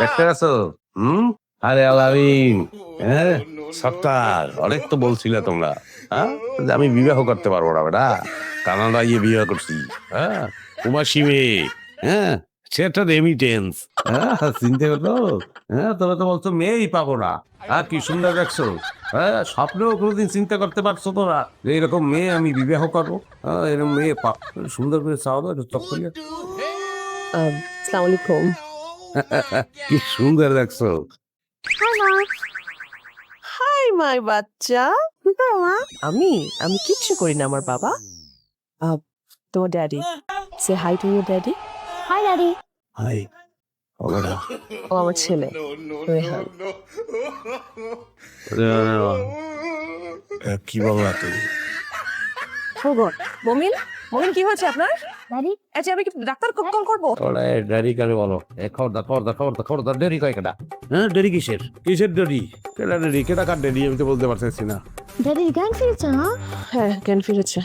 দেখতে আছো হুম? আরে আলামিন হ্যাঁ? সত্তার। অনেক তো বলছিলে তোমরা হ্যাঁ? যে আমি বিবাহ করতে পারব না বেটা। কানাডা গিয়ে বিবাহ করছি হ্যাঁ? তোমার শিবে হ্যাঁ? সেটা রেমিটেন্স হ্যাঁ? চিনতে হলো হ্যাঁ তবে তো বলছো মেয়েই পাবো না। হ্যাঁ কি সুন্দর দেখছ? হ্যাঁ স্বপ্নেও কোনোদিন চিন্তা করতে পারছ তোরা যে এরকম মেয়ে আমি বিবাহ করব? হ্যাঁ এরকম মেয়ে সুন্দর করে চাও তো একটু চক করিয়া আসসালামু আলাইকুম। কি সুন্দর দেখছ। হাই মাই বাচ্চা। বাবা আমি আমি কিচ্ছু করি না আমার বাবা। তোমার daddy. Say hi to your daddy. Hi daddy hi ও আমার ছেলে। রেহান কি বললা তুমি? ও গড মমিন মমিন কি হয়েছে আপনার? ড্যাডি আচ্ছা আমি কি ডাক্তার কল করব? ওরা দেরি করে বলো। এ খবর দা খবর দা খবর দা খবর দা দেরি কয় কেটা হ্যাঁ দেরি কিসের? কিসের দেরি? কেটা দেরি? কেটা কার দেরি? আমি তো বলতে পারতেছি না। ড্যাডি জ্ঞান ফিরেছে না হ্যাঁ জ্ঞান ফিরেছে?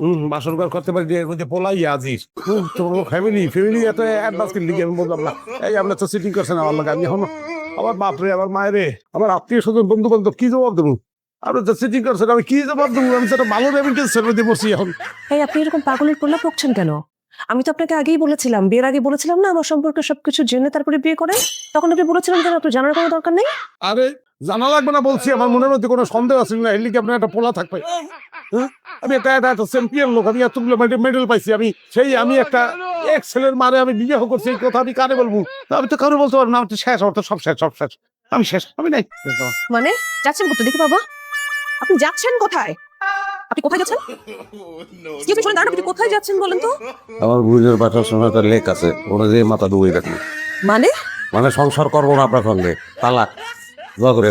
হুম বাসর ঘর করতে পারি এর মধ্যে পোলাই আজিস হুম, তোমার ফ্যামিলি ফ্যামিলি এত অ্যাডভান্স কিনলি আমি বললাম না। এই আপনার তো সিটিং করছেন আমার লাগে আমি এখন আমার বাপ রে আমার মায়ের রে আমার আত্মীয় স্বজন বন্ধু বান্ধব কি জবাব দেবো? আপনি তো সিটিং করছেন আমি কি জবাব দেবো? আমি সেটা ভালো রেমিটেন্স সেটা দিয়ে বসছি এখন। এই আপনি এরকম পাগলের প্রলাপ বকছেন কেন? আমি তো আপনাকে আগেই বলেছিলাম বিয়ের আগে বলেছিলাম না আমার সম্পর্কে সবকিছু জেনে তারপরে বিয়ে করে? তখন আপনি বলেছিলেন কেন আপনার জানার কোনো দরকার নেই? আরে জানা লাগবে না বলছি আমার মনের মধ্যে কোনো সন্দেহ আছে না এর লিগে আপনার একটা পোলা থাকবে। হ্যাঁ? আমি একটা একটা একটা চ্যাম্পিয়ন লোক আমি এতগুলো মেডেল পাইছি আমি সেই আমি একটা এক ছেলের মারে আমি বিবাহ করছি এই কথা আমি কারে বলব? আমি তো কারও বলতে পারব না আমার তো শেষ আমার তো সব শেষ সব শেষ। আমি শেষ আমি নাই। মানে যাচ্ছেন কোথায় দেখি বাবা? আপনি যাচ্ছেন কোথায়? আপনি কোথায় যাচ্ছেন? কি আপনি শুনে দাঁড়ান আপনি কোথায় যাচ্ছেন বলেন তো? আমার গুরুজের বাসার সময় তার লেক আছে ওরা যে মাথা ডুবে রাখবে মানে? মানে সংসার করব না আপনার সঙ্গে। তালাক দোয়া করে